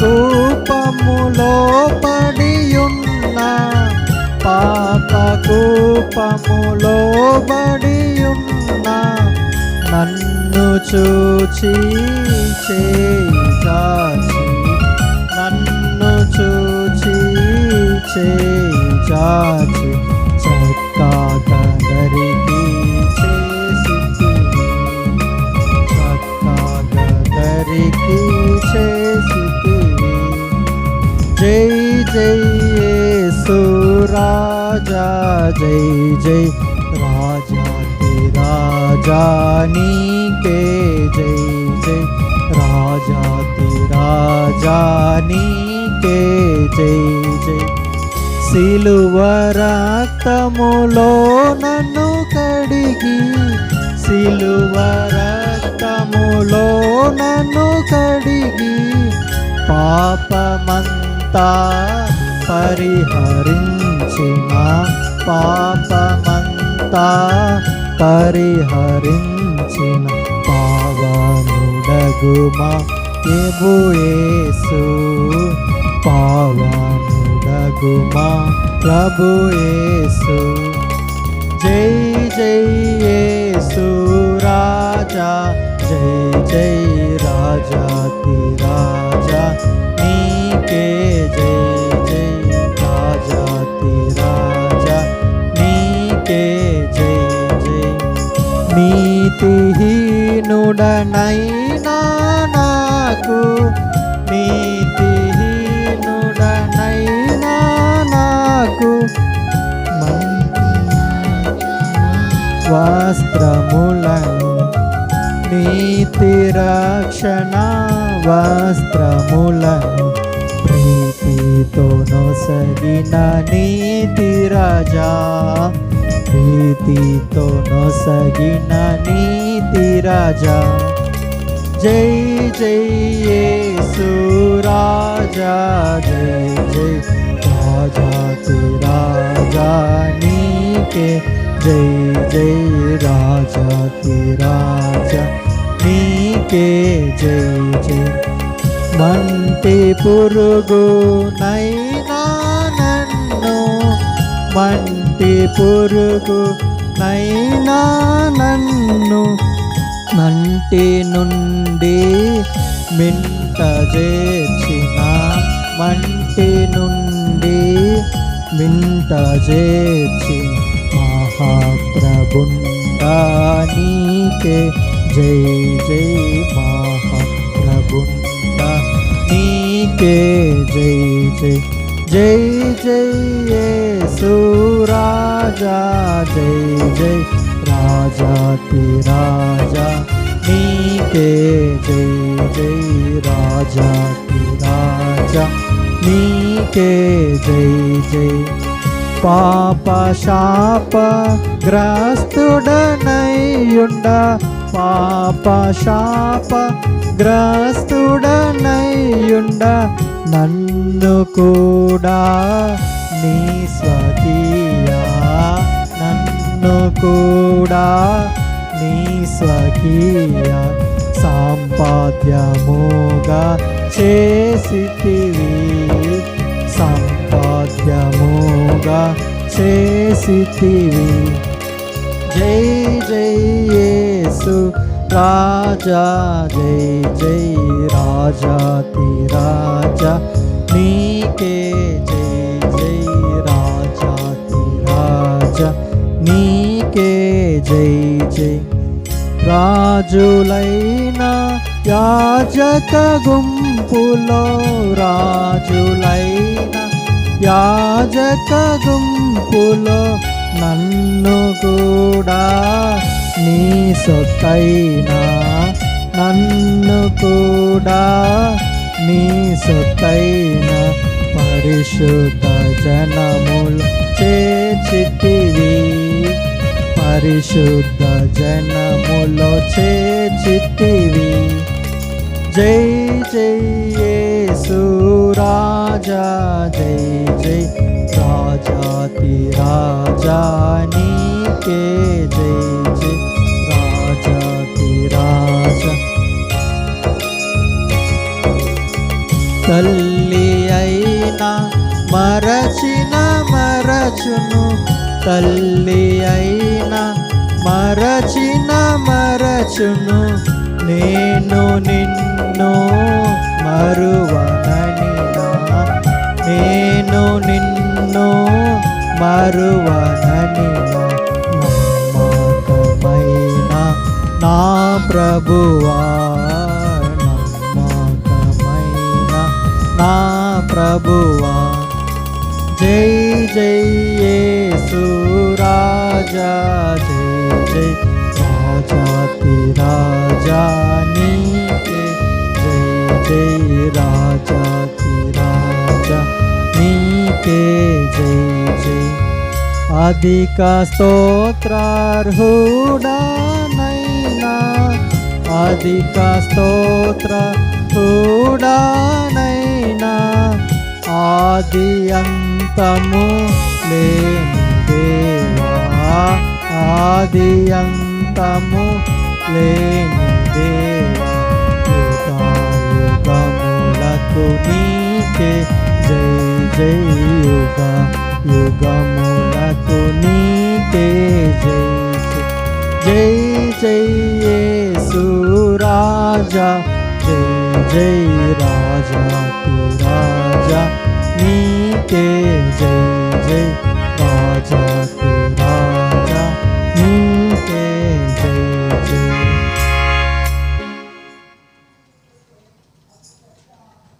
పాపకూపములో పడియున్న పాపకూపములో పడియున్న నన్ను చూచి చేసి నన్ను చూచి చేసి చాచి చేసి చక్కదరికి జై జై యేసు రాజా జై జై రాజాతి రాజా నీకే జై జై రాజాతి రాజా నీకే జై జై సిలువ రక్తములో నన్ను కడిగి సిలువ రక్తములో నన్ను కడిగి పాపమంతా పరిహరించిన పాపమంతా పరిహరించిన పావనుడగుమా ప్రభుయేసు పావనుడగుమా ప్రభుయేసు జై జై నీతిహీనుడనైనా నాకు నీతిహీనుడనైనా నాకు వస్త్రములను నీతి రక్షణ వస్త్రములను ప్రీతితో నొసగిన నీతి రాజా. ప్రీతితో నొసగిన నీతి రాజా. జై జై యేసు రాజా జై జై. రాజాతి రాజా నీకే. జై జై రాజా రాజా నీకే. జై జై. మంటి పురుగు నైనా నన్ను మన్ మంటి పురుగు నైనా నన్ను మంటి నుండి మింట చేర్చిన మంటి నుండి మింట చేర్చి మహాప్రభుండానికే జై జై మహాప్రభుండా నీకే జై జై జై జై యేసు. రాజా జై జై రాజాతి రాజా. నీకే జై జై రాజాతి రాజా. నీకే జై జై. పాప శాప గ్రస్తుడనయుండ పాప శాప గ్రస్తుడనయుండ నన్ను కూడా నీ స్వకీ కూడా నీ స్వకీయ సంపాద్యముగా చేసితివి. సంపాద్యముగా చేసితివి. జై జై యేసు రాజా జై జై రాజాతి రాజా నీకే జై. జై జై. రాజులైన యాజక గుంపులో రాజులైన యాజక గుంపులో నన్ను కూడా నీ సొత్తైనా నన్ను కూడా నీ సొత్తైన పరిశుద్ధ జనములు చేచితివి పరిశుద్ధ జనములో చేచితివి జై జై యేసు రాజా జై జై రాజాతి రాజా నీకే జై జై రాజాతి రాజా. తల్లి అయినా మరచిన మరచును తల్లి అయినా మరచిన మరచును నేను నిన్ను మరువనని నేను నిన్ను మరువనని నమ్మకమైన నా ప్రభువా. నమ్మకమైన నా ప్రభువా. జై జై యేసు రాజా. జై రాజాతి రాజా నీకే జై జై రాజాతి రాజా నీకే జై జై అధిక స్తోత్రార్హుడానైనా అధిక స్తోత్ర హుడానైనా ఆది అంతము లేని దేవా ఆది అంతము లేని దేవా యుగాయుగములకు నీకే జై జై యుగ యుగములకు నీకే జై జై. జై యేసు రాజా జై జై రాజా రాజా నీకే జై జై రాజా.